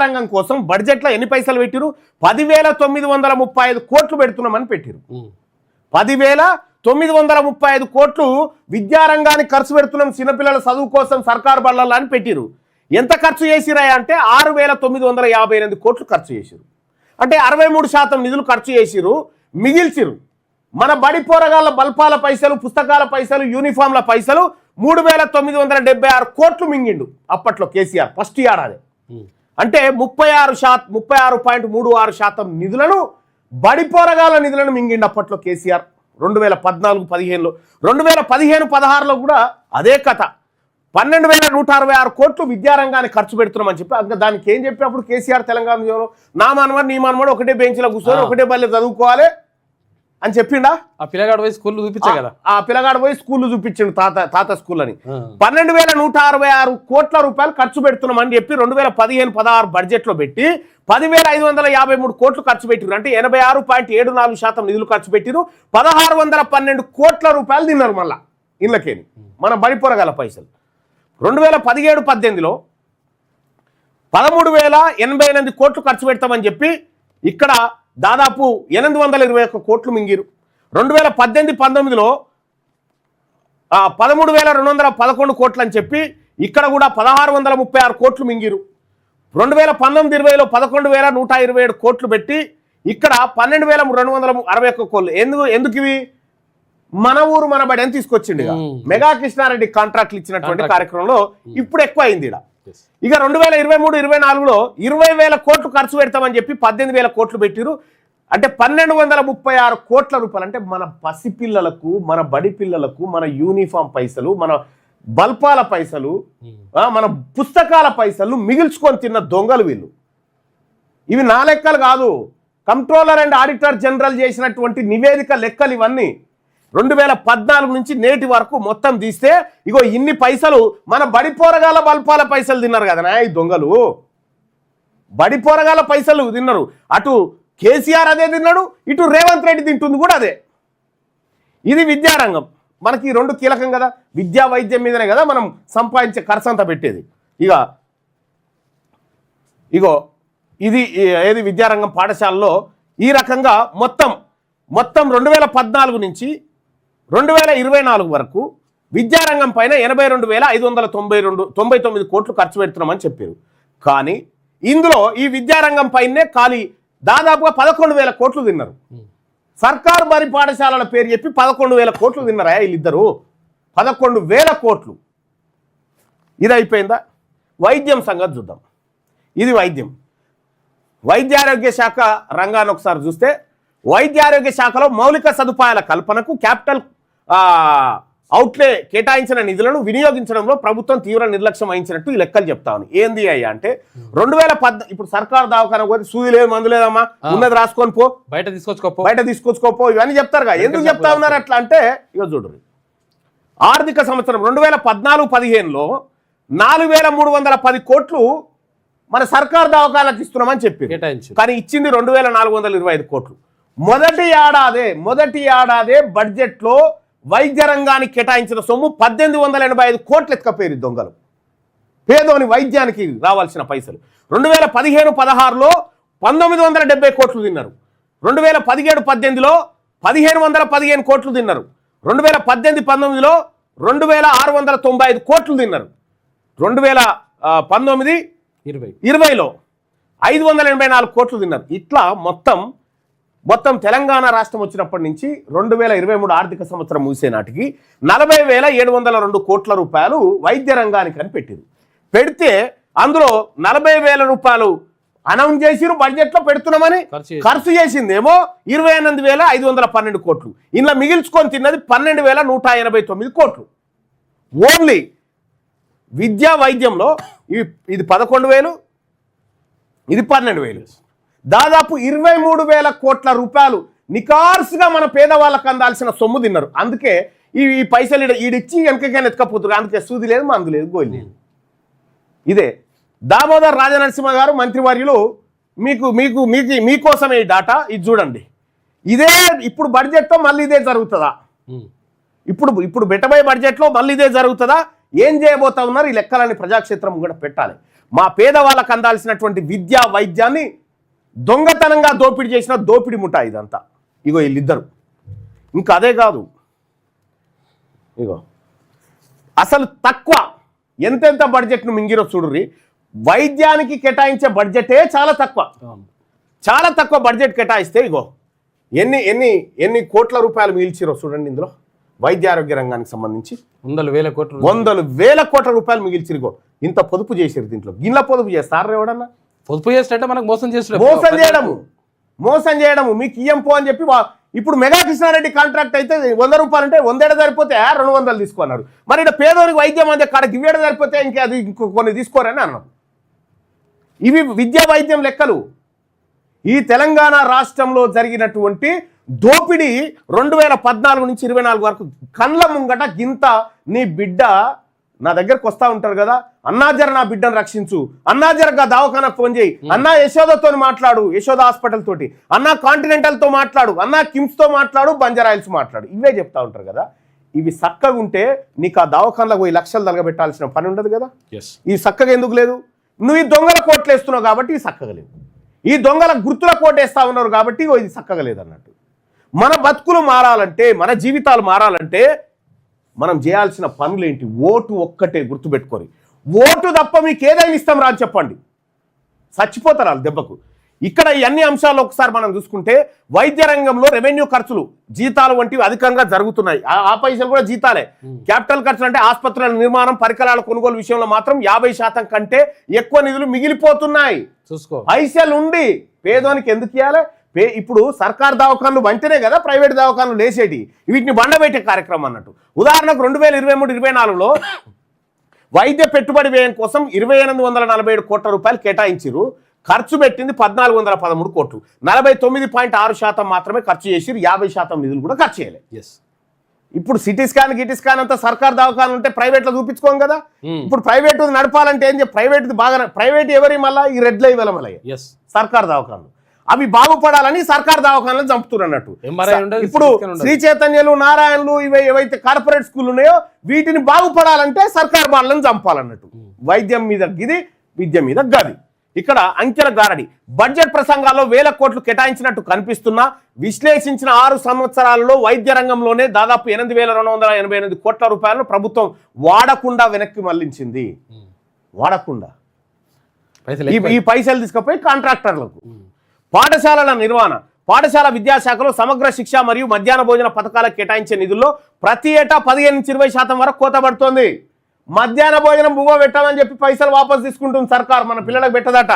విద్యారంగం కోసం బడ్జెట్లో ఎన్ని పైసలు పెట్టిరు? పదివేల తొమ్మిది వందల ముప్పై ఐదు కోట్లు పెడుతున్నామని పెట్టిరు. పదివేల తొమ్మిది వందల ముప్పై ఐదు కోట్లు విద్యారంగానికి ఖర్చు పెడుతున్నాం చిన్నపిల్లల చదువు కోసం సర్కారు బళ్ళల్లో అని పెట్టిరు. ఎంత ఖర్చు చేసిరా అంటే ఆరు వేల తొమ్మిది వందల యాభై ఎనిమిది కోట్లు ఖర్చు చేసిరు. అంటే అరవై మూడు శాతం నిధులు ఖర్చు చేసిరు మిగిల్చిరు. మన బడి పోరగాళ్ళ బల్పాల పైసలు పుస్తకాల పైసలు యూనిఫామ్ల పైసలు మూడు వేల తొమ్మిది వందల డెబ్బై ఆరు కోట్లు మింగిండు అప్పట్లో కేసీఆర్ ఫస్ట్ ఏడాది. అంటే ముప్పై ఆరు శాతం ముప్పై ఆరు పాయింట్ మూడు ఆరు శాతం నిధులను బడి పోరగాల నిధులను మింగిండి అప్పట్లో కేసీఆర్ రెండు వేల పద్నాలుగు పదిహేనులో రెండు వేల పదిహేను పదహారులో కూడా అదే కథ పన్నెండు వేల నూట అరవై ఆరు కోట్లు విద్యారంగానికి ఖర్చు పెడుతున్నామని చెప్పి ఇంకా దానికి ఏం చెప్పినప్పుడు కేసీఆర్ తెలంగాణ నా మనవాడు నీ మనవాడు ఒకటే బెంచ్లో కూర్చొని. ఒకటే బల్లె చదువుకోవాలి అని చెప్పిండా? ఆ పిల్లగాడు పోయి స్కూల్ చూపించే కదా. ఆ పిల్లగాడు పోయి స్కూల్ చూపించిండు తాత తాత స్కూల్ అని. పన్నెండు వేల నూట అరవై ఆరు కోట్ల రూపాయలు ఖర్చు పెడుతున్నామని చెప్పి రెండు వేల పదిహేను పదహారు బడ్జెట్లో పెట్టి పదివేల ఐదు వందల యాభై మూడు కోట్లు ఖర్చు పెట్టిరు అంటే ఎనభై ఆరు పాయింట్ ఏడు నాలుగు శాతం నిధులు ఖర్చు పెట్టిరు పదహారు వందల పన్నెండు కోట్ల రూపాయలు తిన్నారు మళ్ళా ఇళ్ళకేని మన బడిపొరగల పైసలు. రెండు వేల పదిహేడు పద్దెనిమిదిలో పదమూడు వేల ఎనభై ఎనిమిది కోట్లు ఖర్చు పెడతామని చెప్పి ఇక్కడ దాదాపు ఎనిమిది వందల ఇరవై ఒక్క కోట్లు మింగిరు రెండు వేల పద్దెనిమిది పంతొమ్మిదిలో ఆ, పదమూడు వేల రెండు వందల పదకొండు కోట్లు అని చెప్పి ఇక్కడ కూడా పదహారు వందల ముప్పై ఆరు కోట్లు మింగిరు రెండు వేల పంతొమ్మిది ఇరవైలో పదకొండు వేల నూట ఇరవై ఏడు కోట్లు పెట్టి ఇక్కడ పన్నెండు వేల రెండు వందల అరవై ఒక్క కోట్లు ఎందుకు ఎందుకు ఇవి మన ఊరు మన బడి అని తీసుకొచ్చిండు. మెగా కృష్ణారెడ్డి కాంట్రాక్ట్లు ఇచ్చినటువంటి. కార్యక్రమంలో ఇప్పుడు ఎక్కువ అయింది ఇక్కడ Yes. ఇక రెండు వేల ఇరవై మూడు ఇరవై నాలుగులో ఇరవై వేల కోట్లు ఖర్చు పెడతామని చెప్పి పద్దెనిమిది వేల కోట్లు పెట్టిరు అంటే పన్నెండు వందల ముప్పై ఆరు కోట్ల రూపాయలు. అంటే మన పసిపిల్లలకు మన బడి పిల్లలకు మన యూనిఫామ్ పైసలు మన బల్పాల పైసలు. ఆ, మన పుస్తకాల పైసలు మిగిల్చుకొని తిన్న దొంగలు వీళ్ళు. ఇవి నా లెక్కలు కాదు. కంట్రోలర్ అండ్ ఆడిటర్ జనరల్ చేసినటువంటి నివేదిక లెక్కలు ఇవన్నీ. రెండు వేల పద్నాలుగు నుంచి నేటి వరకు మొత్తం తీస్తే ఇగో ఇన్ని పైసలు మన బడి పోరగాల బల్పాల పైసలు తిన్నారు కదనా ఈ దొంగలు. బడి పోరగాల పైసలు తిన్నారు. అటు కేసీఆర్ అదే తిన్నాడు ఇటు రేవంత్ రెడ్డి తింటుంది కూడా అదే. ఇది విద్యారంగం. మనకి రెండు కీలకం కదా. విద్యా వైద్యం మీదనే కదా మనం సంపాదించే ఖర్చు అంతా పెట్టేది. ఇక ఇగో ఇది ఏది విద్యారంగం పాఠశాలలో ఈ రకంగా మొత్తం మొత్తం రెండు వేల పద్నాలుగు నుంచి రెండు వేల ఇరవై నాలుగు వరకు విద్యారంగం పైన ఎనభై రెండు వేల ఐదు వందల తొంభై రెండు తొంభై తొమ్మిది కోట్లు ఖర్చు పెడుతున్నామని చెప్పారు. కానీ ఇందులో ఈ విద్యారంగం పైనే ఖాళీ దాదాపుగా పదకొండు వేల కోట్లు తిన్నారు. సర్కారు మరి పాఠశాలల పేరు చెప్పి పదకొండు వేల కోట్లు తిన్నారా వీళ్ళిద్దరు? పదకొండు వేల కోట్లు. ఇది అయిపోయిందా వైద్యం సంగతి చూద్దాం. ఇది వైద్యం. వైద్యారోగ్య శాఖ రంగాన్ని ఒకసారి చూస్తే వైద్య ఆరోగ్య శాఖలో మౌలిక సదుపాయాల కల్పనకు క్యాపిటల్ అవుట్లే కేటాయించిన నిధులను వినియోగించడంలో ప్రభుత్వం తీవ్ర నిర్లక్ష్యం వహించినట్టు ఈ లెక్కలు చెప్తాను. ఏంది అయ్యా అంటే రెండు వేల పద్ ఇప్పుడు సర్కారు దవాఖాన పోతే సూది లేదు మందు లేదమ్మా. ఉన్నది రాసుకొని పో. బయట తీసుకొచ్చుకోపో బయట తీసుకొచ్చుకోపో ఇవన్నీ చెప్తారుగా ఎందుకు చెప్తా ఉన్నారు అట్లా అంటే ఇక చూడరు ఆర్థిక సంవత్సరం రెండు వేల పద్నాలుగు పదిహేనులో నాలుగు వేల మూడు వందల పది కోట్లు మన సర్కార్ దవాఖానకు ఇస్తున్నామని కేటాయించు కానీ ఇచ్చింది రెండు వేల నాలుగు వందల ఇరవై ఐదు కోట్లు. మొదటి ఏడాదే మొదటి ఏడాదే బడ్జెట్లో వైద్య రంగానికి కేటాయించిన సొమ్ము పద్దెనిమిది వందల ఎనభై ఐదు కోట్లు ఎత్తుకపోయారు దొంగలు. పేదోని వైద్యానికి రావాల్సిన పైసలు. రెండు వేల పదిహేను పదహారులో పంతొమ్మిది వందల డెబ్బై కోట్లు తిన్నారు. రెండు వేల పదిహేడు పద్దెనిమిదిలో పదిహేను వందల పదిహేను కోట్లు తిన్నారు. రెండు వేల పద్దెనిమిది పంతొమ్మిదిలో రెండు వేల ఆరు వందల తొంభై ఐదు కోట్లు తిన్నారు. రెండు వేల పంతొమ్మిది ఇరవై. ఇరవైలో ఐదు వందల ఎనభై నాలుగు కోట్లు తిన్నారు. ఇట్లా మొత్తం మొత్తం తెలంగాణ రాష్ట్రం వచ్చినప్పటి నుంచి రెండు వేల ఇరవై మూడు ఆర్థిక సంవత్సరం ముగిసే నాటికి నలభై వేల ఏడు వందల రెండు కోట్ల రూపాయలు వైద్య రంగానికి అని పెట్టింది పెడితే అందులో నలభై వేల రూపాయలు అనౌన్స్ చేసిరు బడ్జెట్లో పెడుతున్నామని ఖర్చు చేసి- ఖర్చు చేసిందేమో ఇరవై ఎనిమిది వేల ఐదు వందల పన్నెండు కోట్లు. ఇలా మిగిల్చుకొని తిన్నది పన్నెండు వేల నూట ఎనభై తొమ్మిది కోట్లు. ఓన్లీ విద్యా వైద్యంలో ఇది పదకొండు వేలు ఇది పన్నెండు వేలు. దాదాపు ఇరవై మూడు వేల కోట్ల రూపాయలు నికార్సుగా మన పేదవాళ్ళకు అందాల్సిన సొమ్ము తిన్నారు. అందుకే ఈ ఈ పైసలు ఈడ- ఈడిచ్చి వెనకకైనా ఎత్తుకపోతున్నారు. అందుకే సూది లేదు మందు లేదు గోలి లేదు. ఇదే. దామోదర్ రాజనరసింహ గారు మంత్రివర్యులు మీకు మీకు మీకు మీకోసమే ఈ డాటా ఇది చూడండి. ఇదే ఇప్పుడు బడ్జెట్తో మళ్ళీ ఇదే జరుగుతుందా. ఇప్పుడు ఇప్పుడు పెట్టబోయే బడ్జెట్లో మళ్ళీ ఇదే జరుగుతుందా? ఏం చేయబోతా ఉన్నారు? ఈ లెక్కలని ప్రజాక్షేత్రం కూడా పెట్టాలి. మా పేదవాళ్ళకు అందాల్సినటువంటి విద్యా వైద్యాన్ని దొంగతనంగా దోపిడీ చేసిన దోపిడి ముఠా ఇదంతా. ఇగో వీళ్ళిద్దరు. ఇంకా అదే కాదు. ఇగో. అసలు తక్కువ ఎంతెంత బడ్జెట్ను మింగిరో చూడుర్రి. వైద్యానికి కేటాయించే బడ్జెటే చాలా తక్కువ. చాలా తక్కువ బడ్జెట్ కేటాయిస్తే ఇగో ఎన్ని ఎన్ని ఎన్ని కోట్ల రూపాయలు మిగిల్చిరో చూడండి ఇందులో. వైద్య ఆరోగ్య రంగానికి సంబంధించి. వందలు వేల కోట్లు. వందలు వేల కోట్ల రూపాయలు మిగిల్చిరుగో. ఇంత పొదుపు చేసిరు దీంట్లో. గిన్నె పొదుపు చేస్తారు ఎవడన్నా? పొదుపు చేసినట్టే మనకు మోసం చేస్తున్నాడు మోసం చేయడము. మోసం చేయడము. మీకు ఇయ్యం పో అని చెప్పి ఇప్పుడు మెగా కృష్ణారెడ్డి కాంట్రాక్ట్ అయితే వంద రూపాయలు అంటే వందేడ సరిపోతే రెండు వందలు తీసుకున్నారు. మరి ఇక్కడ పేదోనికి వైద్యం అందే కాడ గివ్వేడ సరిపోతే ఇంకా అది కొన్ని తీసుకోరని అన్నాం. ఇవి విద్యా వైద్యం లెక్కలు. ఈ తెలంగాణ రాష్ట్రంలో జరిగినటువంటి దోపిడీ రెండు వేల పద్నాలుగు నుంచి ఇరవై నాలుగు వరకు కండ్ల ముంగట గింత నీ బిడ్డ నా దగ్గరకు వస్తా ఉంటారు కదా అన్నాజర నా బిడ్డను రక్షించు. అన్నాజరగా దవాఖానకు ఫోన్ చేయి. అన్నా యశోదతో మాట్లాడు యశోద హాస్పిటల్ తోటి. అన్నా కాంటినెంటల్తో మాట్లాడు అన్నా కిమ్స్తో మాట్లాడు బంజారాయిల్స్ మాట్లాడు. ఇవే చెప్తా ఉంటారు కదా. ఇవి చక్కగా ఉంటే నీకు ఆ దవాఖానలో పోయి లక్షలు తలగబెట్టాల్సిన పని ఉండదు కదా. ఈ చక్కగా ఎందుకు లేదు? నువ్వు ఈ దొంగల కోట్లు వేస్తున్నావు కాబట్టి ఈ చక్కగా లేదు. ఈ దొంగల గుర్తుల కోట వేస్తా ఉన్నారు కాబట్టి ఇది చక్కగా లేదు అన్నట్టు మన బతుకులు మారాలంటే మన జీవితాలు మారాలంటే మనం చేయాల్సిన పనులేంటి? ఓటు ఒక్కటే గుర్తుపెట్టుకొని. ఓటు తప్ప మీకు ఏదైనా ఇస్తాం రా అని చెప్పండి. చచ్చిపోతారు వాళ్ళు దెబ్బకు. ఇక్కడ ఈ అన్ని అంశాలు ఒకసారి మనం చూసుకుంటే వైద్య రంగంలో రెవెన్యూ ఖర్చులు జీతాలు వంటివి అధికంగా జరుగుతున్నాయి. ఆ- పైసలు కూడా జీతాలే. క్యాపిటల్ ఖర్చులు అంటే ఆసుపత్రుల నిర్మాణం పరికరాల కొనుగోలు విషయంలో మాత్రం యాభై శాతం కంటే ఎక్కువ నిధులు మిగిలిపోతున్నాయి. చూసుకో. పైసలు ఉండి పేదోనికి ఎందుకు ఇవ్వాలి ఇప్పుడు సర్కార్ దవాఖాన్లు వంటనే కదా ప్రైవేట్ దవాఖాన్లు లేసేటి? వీటిని బండబెట్టే కార్యక్రమం అన్నట్టు. ఉదాహరణకు రెండు వేల ఇరవై మూడు ఇరవై నాలుగులో వైద్య పెట్టుబడి వ్యయం కోసం ఇరవై ఎనిమిది వందల నలభై ఏడు కోట్ల రూపాయలు కేటాయించారు ఖర్చు పెట్టింది పద్నాలుగు వందల పదమూడు కోట్లు. నలభై తొమ్మిది పాయింట్ ఆరు శాతం మాత్రమే ఖర్చు చేసిరు యాభై శాతం నిధులు కూడా ఖర్చు చేయలేదు ఎస్ ఇప్పుడు సిటీ స్కాన్ గిటీ స్కాన్ అంతా సర్కార్ దవాఖాన ఉంటే ప్రైవేట్లో చూపించుకోం కదా. Hmm. ఇప్పుడు ప్రైవేట్ నడపాలంటే ఏం చెప్పి ప్రైవేట్ బాగా ప్రైవేట్ ఎవరి మళ్ళీ? ఈ రెడ్ లైవ్ మళ్ళీ ఎస్ సర్కార్ దవాఖానలు. అవి బాగుపడాలని సర్కార్ దవాఖానలు ఉండదు, ఇప్పుడు. శ్రీ చైతన్యలు నారాయణలు ఇవి ఏవైతే కార్పొరేట్ స్కూల్ ఉన్నాయో వీటిని బాగుపడాలంటే సర్కార్ వాళ్ళని చంపాలన్నట్టు. వైద్యం మీద గిది విద్య మీద గది. ఇక్కడ అంకెల గారడి. బడ్జెట్ ప్రసంగాల్లో వేల కోట్లు కేటాయించినట్టు కనిపిస్తున్నా విశ్లేషించిన ఆరు సంవత్సరాలలో వైద్య రంగంలోనే దాదాపు ఎనిమిది వేల రెండు వందల ఎనభై ఎనిమిది కోట్ల రూపాయలను ప్రభుత్వం వాడకుండా వెనక్కి మళ్ళించింది. వాడకుండా. ఈ పైసలు తీసుకుపోయి కాంట్రాక్టర్లకు. పాఠశాలల నిర్వహణ. పాఠశాల విద్యాశాఖలో సమగ్ర శిక్ష మరియు మధ్యాహ్న భోజన పథకాలకు కేటాయించే నిధుల్లో ప్రతి ఏటా పదిహేను నుంచి ఇరవై శాతం వరకు కోత పడుతోంది. మధ్యాహ్న భోజనం బువ్వ పెట్టామని చెప్పి పైసలు వాపసు తీసుకుంటుంది సర్కార్ మన పిల్లలకు పెట్టదట.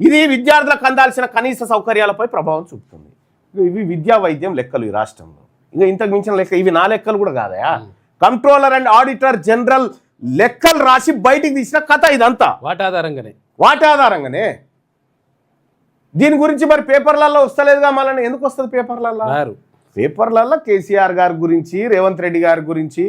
ఇది విద్యార్థులకు అందాల్సిన కనీస సౌకర్యాలపై ప్రభావం చూపుతుంది. ఇవి విద్యా వైద్యం లెక్కలు ఈ రాష్ట్రంలో. ఇంకా ఇంతకు మించిన లెక్క ఇవి నా లెక్కలు కూడా కాదయా? కంట్రోలర్ అండ్ ఆడిటర్ జనరల్ లెక్కలు రాసి బయటికి తీసిన కథ ఇదంతా. వాటి ఆధారంగానే వాటి ఆధారంగానే దీని గురించి మరి పేపర్లలో వస్తలేదుగా మళ్ళీ ఎందుకు వస్తుంది పేపర్లలో పేపర్లలో కేసీఆర్ గారి గురించి రేవంత్ రెడ్డి గారి గురించి